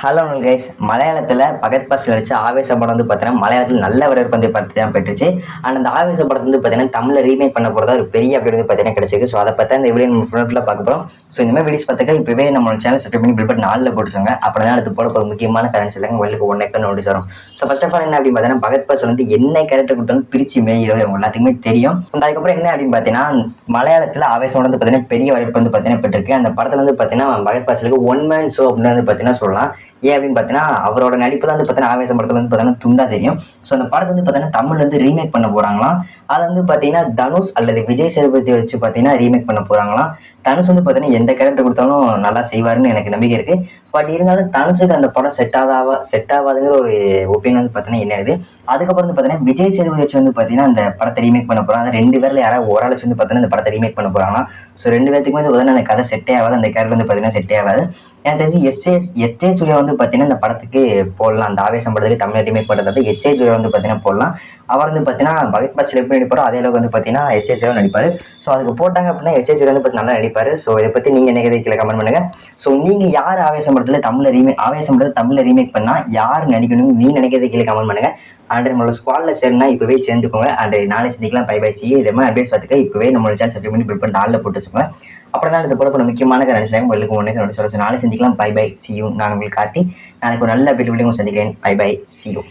Hello guys மலையாளத்தில் Bhagat pass நடித்த ஆவேச படம் வந்து பார்த்தீங்கன்னா மலையாளத்தில் நல்ல வரவேற்பு வந்து படத்தை தான் பெற்றுச்சு. அண்ட் அந்த ஆவேச படத்தை வந்து பார்த்தீங்கன்னா தமிழில் ரீமேக் பண்ண போகிறதா ஒரு பெரிய அப்படி வந்து பார்த்தீங்கன்னா கிடைச்சிருக்கு. ஸோ அதை பற்றி இந்த வீடியோ நம்ம ஃபுல்லாக பார்க்க போகிறோம் ஸோ இந்த மாதிரி வீடியோஸ் பார்த்துக்க இப்போவே நம்மளோட சேனல் சப்ஸ்கிரைப் பண்ணி பில் நாளில் போட்டுருங்க அப்படி தான் அடுத்து போட ஒரு முக்கியமான கரண்ட்ஸ் இல்லைங்க உங்களுக்கு ஒன் எக்கர் நோட்டீஸ் வரும். ஸோ ஃபர்ஸ்ட் ஆஃப் ஆல் என்ன அப்படின்னு பார்த்தீங்கன்னா பகத் பாஸ் வந்து என்ன கேரக்டர் கொடுத்தாலும் பிரித்து மேயிறது எல்லாத்துக்குமே தெரியும். அதுக்கப்புறம் என்ன அப்படின்னு பார்த்தீங்கன்னா மலையாளத்தில் ஆவேசம் வந்து பார்த்தீங்கன்னா பெரிய வரவேற்பு வந்து பார்த்தீங்கன்னா பெற்றிருக்கு. அந்த படத்தில் வந்து பார்த்தீங்கன்னா பகத் பாசலுக்கு ஒன் மேன் ஷோ அப்படின்னு வந்து பார்த்தீங்கன்னா சொல்லலாம். ஏன் அப்படின்னு பார்த்தீங்கன்னா அவரோட நடிப்பு தான் வந்து பார்த்தீங்கன்னா ஆவேசம் படத்தில் வந்து பார்த்தீங்கன்னா துண்டா தெரியும். ஸோ அந்த படத்தை வந்து பார்த்தீங்கன்னா தமிழ்ல வந்து ரீமேக் பண்ண போகிறாங்களாம் அதை வந்து பார்த்தீங்கன்னா தனுஷ் அல்லது விஜய் சேதுபதி வச்சு பார்த்தீங்கன்னா ரீமேக் பண்ண போகிறாங்களாம் தனுஷ் வந்து பார்த்தீங்கன்னா எந்த கேரக்டர் கொடுத்தாலும் நல்லா செய்வாருன்னு எனக்கு நம்பிக்கை இருக்கு பட் இருந்தாலும் தனுஷுக்கு அந்த படம் செட் ஆகாவா செட் ஆகாதுங்கிற ஒரு ஒப்பீனியன் வந்து பார்த்தீங்கன்னா என்ன இது அதுக்கப்புறம் வந்து பார்த்தீங்கன்னா விஜய் சேதுபதி வச்சு வந்து பார்த்தீங்கன்னா அந்த படத்தை ரீமேக் பண்ண போகிறாங்க அந்த ரெண்டு பேரில் யாராவது ஒரு ஆள் வச்சு வந்து பார்த்தீங்கன்னா அந்த படத்தை ரீமேக் பண்ண போறாங்களாம் ஸோ ரெண்டு பேர்த்துக்குமே வந்து பார்த்தீங்கன்னா அந்த கதை செட்டே ஆகாது அந்த கேரக்டர் வந்து பார்த்தீங்கன்னா செட்டே ஆகாது எனக்கு தெரிஞ்சு எஸ்ஏ எஸ்ஏ சூர்யா வந்து பார்த்தீங்கன்னா இந்த படத்துக்கு போடலாம் அந்த ஆவேசம் படத்துக்கு தமிழ் ரீமேக் பண்ணுறது எஸ்ஏ சூர்யா வந்து பார்த்தீங்கன்னா போடலாம் அவர் வந்து பார்த்தீங்கன்னா பகத் பாட்சியில் எப்படி நடிப்பாரோ அதே அளவுக்கு வந்து பார்த்தீங்கன்னா எஸ்ஏ சூர்யா நடிப்பார் ஸோ அதுக்கு போட்டாங்க அப்படின்னா எஸ்ஏ சூர்யா வந்து பார்த்தீங்கன்னா நல்லா நடிப்பார் ஸோ இதை பற்றி நீங்கள் என்ன கீழே கமெண்ட் பண்ணுங்க. ஸோ நீங்கள் யார் ஆவேசம் படத்தில் தமிழில் ரீமேக் ஆவேசம் படத்தை தமிழில் ரீமேக் பண்ணால் யார் நடிக்கணும் நீ நினைக்கிறதை கீழே கமெண்ட் பண்ணுங்க. அண்ட் நம்மளோட ஸ்குவாடில் சேர்னா இப்போவே சேர்ந்துக்கோங்க. அண்ட் நாளை சந்திக்கலாம். பை பை சி இதே மாதிரி அட்வைஸ் பார்த்துக்க இப்போவே நம்மளோட சேனல் சப்ஸ்கிரைப் பண்ணி பில் பண்ணி நாளில் போட்டு வச்சுக்கோங்க. அப்புறம் தான் இது போல பண்ண முக்கியமான நினைச்சாங்க உங்களுக்கு ஒன்று சொல்ல நாளை சந்திக்கலாம். பை பை சியூ நான் உங்களுக்கு காத்தி நாளைக்கு ஒரு நல்ல வீடியோ உங்களுக்கு சந்திக்கிறேன். By by see you